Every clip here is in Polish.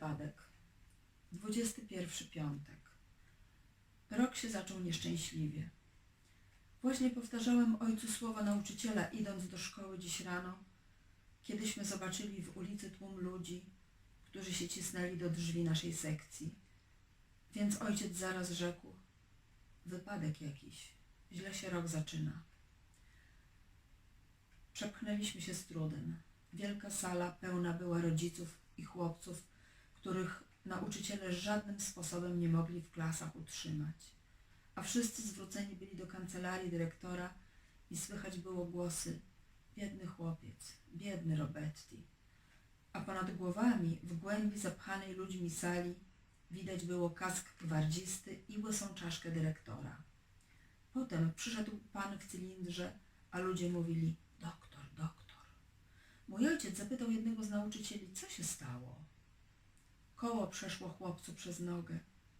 Wypadek. 21 piątek. Rok się zaczął nieszczęśliwie. Właśnie powtarzałem ojcu słowa nauczyciela, idąc do szkoły dziś rano, kiedyśmy zobaczyli w ulicy tłum ludzi, którzy się cisnęli do drzwi naszej sekcji. Więc ojciec zaraz rzekł: Wypadek jakiś. Źle się rok zaczyna. Przepchnęliśmy się z trudem. Wielka sala pełna była rodziców i chłopców, których nauczyciele żadnym sposobem nie mogli w klasach utrzymać. A wszyscy zwróceni byli do kancelarii dyrektora i słychać było głosy biedny chłopiec, biedny Robetti. A ponad głowami, w głębi zapchanej ludźmi sali, widać było kask gwardzisty i łysą czaszkę dyrektora. Potem przyszedł pan w cylindrze, a ludzie mówili doktor, doktor. Mój ojciec zapytał jednego z nauczycieli, co się stało. Koło przeszło chłopcu przez nogę,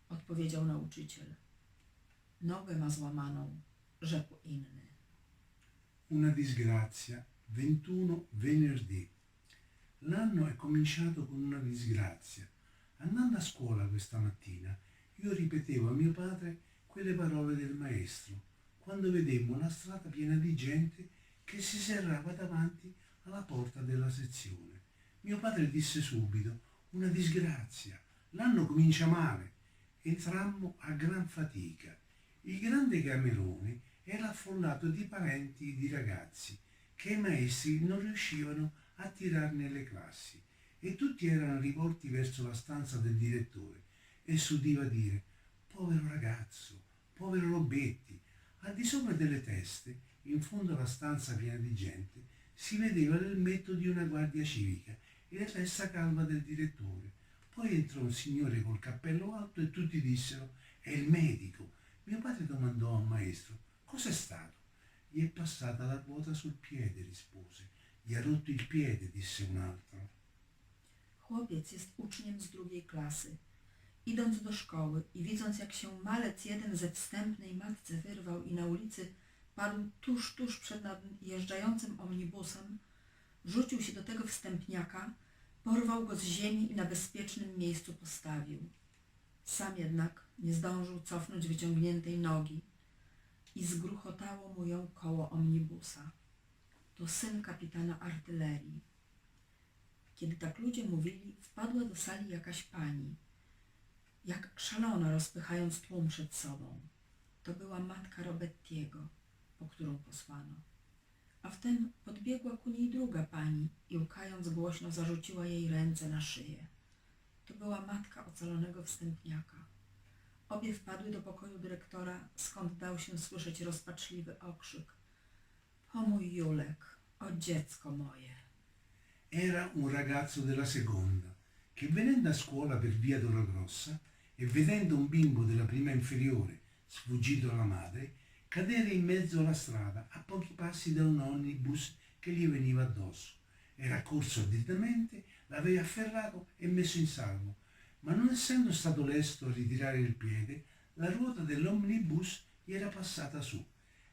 odpowiedział nauczyciel. Nogę ma złamaną, rzekł inny. Una disgrazia, 21 venerdì. L'anno è cominciato con una disgrazia. Andando a scuola questa mattina, io ripetevo a mio padre quelle parole del maestro, quando vedemmo la strada piena di gente che si serrava davanti alla porta della sezione. Mio padre disse subito, una disgrazia, l'anno comincia male. Entrammo a gran fatica. Il grande camerone era affollato di parenti di ragazzi che i maestri non riuscivano a tirar nelle classi e tutti erano rivolti verso la stanza del direttore e si udiva dire povero ragazzo, povero Robetti. Al di sopra delle teste, in fondo alla stanza piena di gente, si vedeva l'elmetto di una guardia civica e la testa calva del direttore. Poi entrò un signore col cappello alto e tutti dissero è il medico. Mio padre domandò al maestro cos'è stato. Gli è passata la ruota sul piede, rispose. Gli ha rotto il piede, disse un altro. Chłopiec jest uczniem z drugiej klasy. Idąc do szkoły i widząc, jak się malec jeden ze wstępnej matce wyrwał i na ulicy padł tuż, tuż przed nadjeżdżającym omnibusem, rzucił się do tego wstępniaka, porwał go z ziemi i na bezpiecznym miejscu postawił. Sam jednak nie zdążył cofnąć wyciągniętej nogi i zgruchotało mu ją koło omnibusa. To syn kapitana artylerii. Kiedy tak ludzie mówili, wpadła do sali jakaś pani, jak szalona rozpychając tłum przed sobą. To była matka Robettiego, po którą posłano. A wtem podbiegła ku niej druga pani i łkając głośno zarzuciła jej ręce na szyję. To była matka ocalonego wstępniaka. Obie wpadły do pokoju dyrektora, skąd dał się słyszeć rozpaczliwy okrzyk. O mój Julek, o dziecko moje. Era un ragazzo della seconda che venendo a scuola per via Grossa e vedendo un bimbo della prima inferiore sfuggito alla madre, cadere in mezzo alla strada a pochi passi da un omnibus che gli veniva addosso. Era corso arditamente, l'aveva afferrato e messo in salvo, ma non essendo stato lesto a ritirare il piede, la ruota dell'omnibus gli era passata su.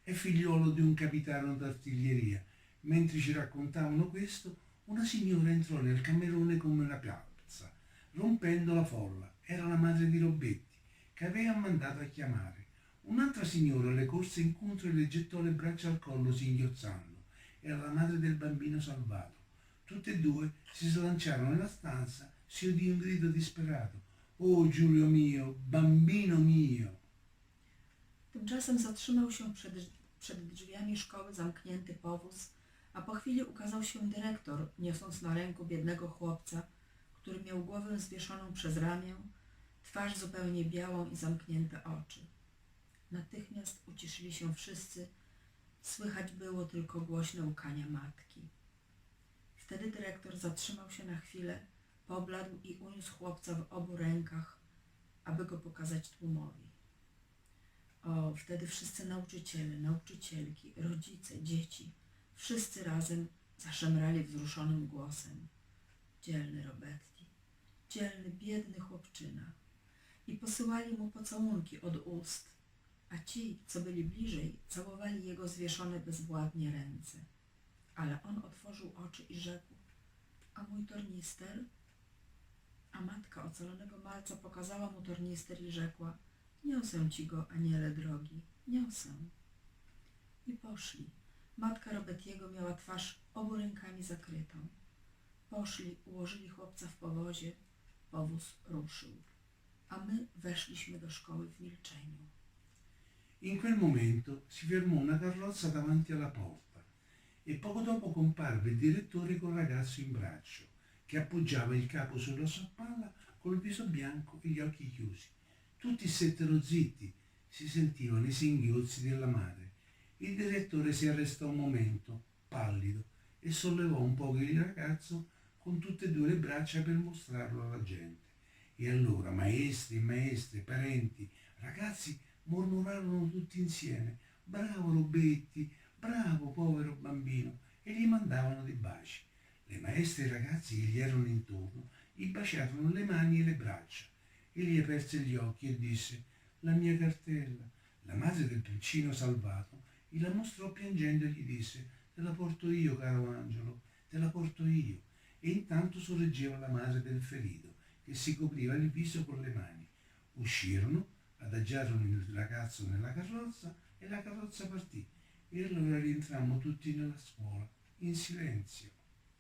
È figliolo di un capitano d'artiglieria. Mentre ci raccontavano questo, una signora entrò nel camerone come una piazza, rompendo la folla. Era la madre di Robetti, che aveva mandato a chiamare. Un'altra signora le corse incontro e le gettò le braccia al collo singhiozzando. Era la madre del bambino salvato. Tutte e due si slanciarono nella stanza, si udì un grido disperato. Oh Giulio mio, bambino mio! Tymczasem zatrzymał się przed, przed drzwiami szkoły zamknięty powóz, a po chwili ukazał się dyrektor, niosąc na ręku biednego chłopca, który miał głowę zwieszoną przez ramię, twarz zupełnie białą i zamknięte oczy. Natychmiast uciszyli się wszyscy, słychać było tylko głośne łkania matki. Wtedy dyrektor zatrzymał się na chwilę, pobladł i uniósł chłopca w obu rękach, aby go pokazać tłumowi. O, wtedy wszyscy nauczyciele, nauczycielki, rodzice, dzieci, wszyscy razem zaszemrali wzruszonym głosem. Dzielny Robetti, dzielny, biedny chłopczyna. I posyłali mu pocałunki od ust, a ci, co byli bliżej, całowali jego zwieszone bezwładnie ręce. Ale on otworzył oczy i rzekł, a mój tornister? A matka ocalonego malca pokazała mu tornister i rzekła Niosę ci go, aniele drogi, niosę. I poszli. Matka Robetiego miała twarz obu rękami zakrytą. Poszli, ułożyli chłopca w powozie, powóz ruszył. A my weszliśmy do szkoły w milczeniu. In quel momento si fermò una carrozza davanti alla porta e poco dopo comparve il direttore col ragazzo in braccio, che appoggiava il capo sulla sua spalla col viso bianco e gli occhi chiusi. Tutti settero zitti, si sentivano i singhiozzi della madre. Il direttore si arrestò un momento, pallido, e sollevò un poco il ragazzo con tutte e due le braccia per mostrarlo alla gente. E allora maestri, maestre, parenti, ragazzi mormorarono tutti insieme bravo Robetti, bravo povero bambino e gli mandavano dei baci. Le maestre e i ragazzi che gli erano intorno gli baciarono le mani e le braccia. Egli aperse gli occhi e disse la mia cartella. La madre del piccino salvato gliela mostrò piangendo e gli disse te la porto io caro Angelo, te la porto io. E intanto sorreggeva la madre del ferito che si copriva il viso con le mani. Uscirono adagiarono il ragazzo nella carrozza e la carrozza partì. E allora rientrammo tutti nella scuola, in silenzio.